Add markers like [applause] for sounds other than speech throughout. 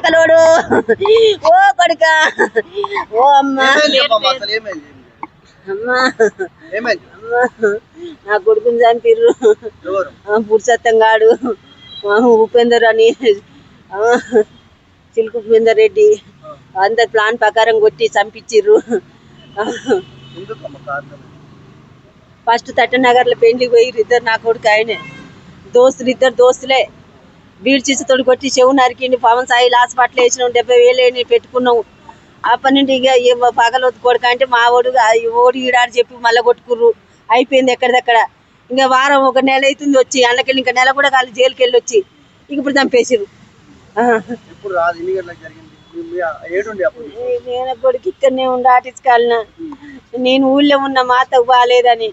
చాకలోడు ఓ కొడుక. ఓ అమ్మా. నా కొడుకుని చంపిర్రు. ఎవరు? ఆ, పురుషోత్తం గాడు. ఆ, ఉపేందర్ అని. చిలుకు ఉపేందర్ రెడ్డి. అందరు ప్లాన్ ప్రకారం కొట్టి చంపించిర్రు ఫస్ట్ తట్టనగర్లో పెండ్లికి పోయి ఇద్దరు నా కొడుకు ఆయనే. దోస్తులు ఇద్దరు దోస్తులే. బీడు చీసతోటి కొట్టి చెవు నరికిండి పవన్ సాయి హాస్పిటల్ వేసినాం డెబ్బై వేలు అని పెట్టుకున్నాం అప్పటి నుండి ఇక పగలొద్దు కొడుకు అంటే మా ఓడు ఓడి ఈడాడు చెప్పి మళ్ళీ కొట్టుకుర్రు. అయిపోయింది ఎక్కడిదక్కడ. ఇంకా వారం ఒక నెల అవుతుంది వచ్చి అందుకెళ్ళి ఇంకా నెల కూడా కాదు జైలుకి వెళ్ళి వచ్చి. ఇక ఇప్పుడు అప్పుడు? నేను కొడుకు ఇక్కడనే ఉండి ఆర్టిస్ట్ కాలిన నేను ఊళ్ళో ఉన్న మా అత్తకు బాగాలేదని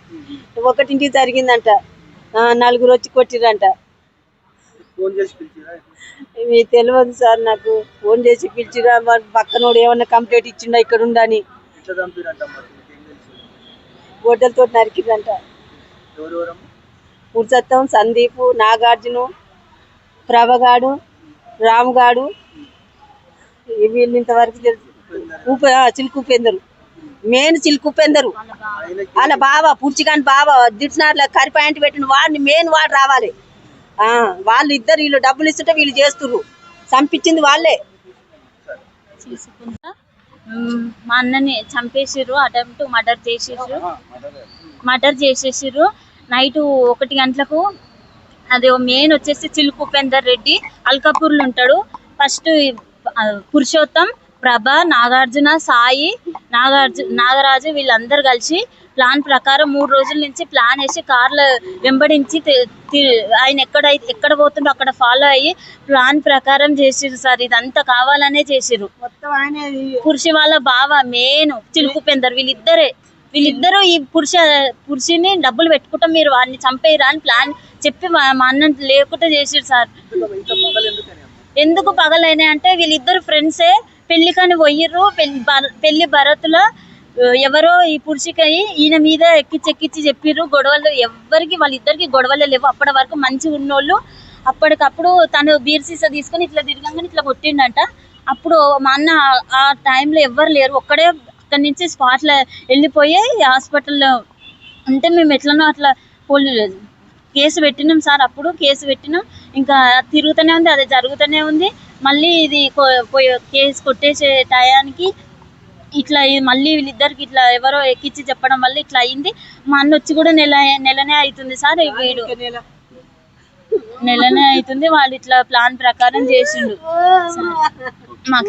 ఒకటింటికి జరిగిందంట. నలుగురు వచ్చి కొట్టిరంట ఫోన్ చేసి పిలిచిరా? ఇవి తెలియదు సార్ నాకు. ఫోన్ చేసి పిలిచిరా పక్కనోడు ఏమన్నా కంప్లైంట్ ఇచ్చిండా ఇక్కడ ఉందని ఎట్లా చంపిరంట మరి? నీకేం తెలుసు? గొడ్డలతో నరికిరంట ఎవరెవరమ్మా? పురుషోత్తం సందీపు నాగార్జును ప్రభగాడు రాముగాడు. వీళ్ళు ఇంతవరకు తెలుసు ఉప చిలుకు ఉపేందరు మెయిన్ చిలుకు ఉపేందరు వాళ్ళ బావ పుర్చికాని బావ దిట్సినార్ల కరి పాయింట్ పెట్టిన వాడిని మెయిన్ వాడు రావాలి. వాళ్ళు ఇద్దరు వీళ్ళు డబ్బులు ఇస్తుంటే వీళ్ళు చేస్తున్నారు చంపించింది వాళ్ళే. మా అన్నని చంపేసిర్రు అటెంప్ట్ మర్డర్ చేసేసిర్రు మర్డర్ చేసేసిర్రు. నైట్ ఒకటి గంటలకు అది మెయిన్ వచ్చేసి చిలుకు ఉపేందర్ రెడ్డి అల్కాపూర్లో ఉంటాడు. ఫస్ట్ పురుషోత్తం ప్రభ నాగార్జున సాయి నాగార్జు నాగరాజు వీళ్ళందరూ కలిసి ప్లాన్ ప్రకారం మూడు రోజుల నుంచి ప్లాన్ వేసి కార్లు వెంబడించి ఆయన ఎక్కడ ఎక్కడ పోతుండో అక్కడ ఫాలో అయ్యి ప్లాన్ ప్రకారం చేసిర్రు సార్. ఇదంతా కావాలనే ఆయన పురుష వాళ్ళ బావ మెయిన్ చిలుకు పెందరు. వీళ్ళిద్దరే. వీళ్ళిద్దరూ ఈ పురుష పురుషుని డబ్బులు పెట్టుకుంటాం మీరు వాడిని చంపేయరా అని ప్లాన్ చెప్పి మా అన్న లేకుండా చేసిరు సార్. ఎందుకు పగలైనాయి అంటే వీళ్ళిద్దరు ఫ్రెండ్సే పెళ్ళికని పోయిర్రు. పెళ్ళి భర- పెళ్ళి భరతులో ఎవరో ఈ పురుషికి ఈయన మీద ఎక్కిచ్చి ఎక్కిచ్చి చెప్పిర్రు. గొడవలు ఎవ్వరికి వాళ్ళిద్దరికి గొడవలు లేవు. అప్పటి వరకు మంచిగా ఉన్నోళ్ళు. అప్పటికప్పుడు తను బీర్ సీసా తీసుకొని ఇట్లా తిరగంగానే ఇట్లా కొట్టిండంట. అప్పుడు మా అన్న ఆ- టైంలో ఎవ్వరు లేరు. ఒక్కడే అక్కడి నుంచి స్పాట్లో వెళ్ళిపోయి హాస్పిటల్లో అంటే మేము ఎట్లనో అట్లా పోలీ కేసు పెట్టినాం సార్. అప్పుడు కేసు పెట్టినాం. ఇంకా తిరుగుతూనే ఉంది అది జరుగుతూనే ఉంది. మళ్ళీ ఇది కేసు కొట్టేసే టయానికి ఇట్లా మళ్ళీ వీళ్ళిద్దరికి ఇట్లా ఎవరో ఎక్కించి చెప్పడం వల్ల ఇట్లా అయింది. మా అన్న వచ్చి కూడా నెల నెలనే అవుతుంది సార్ వీడు. నెలనే అవుతుంది వాళ్ళు ఇట్లా ప్లాన్ ప్రకారం చేసిండు. [laughs] మాకు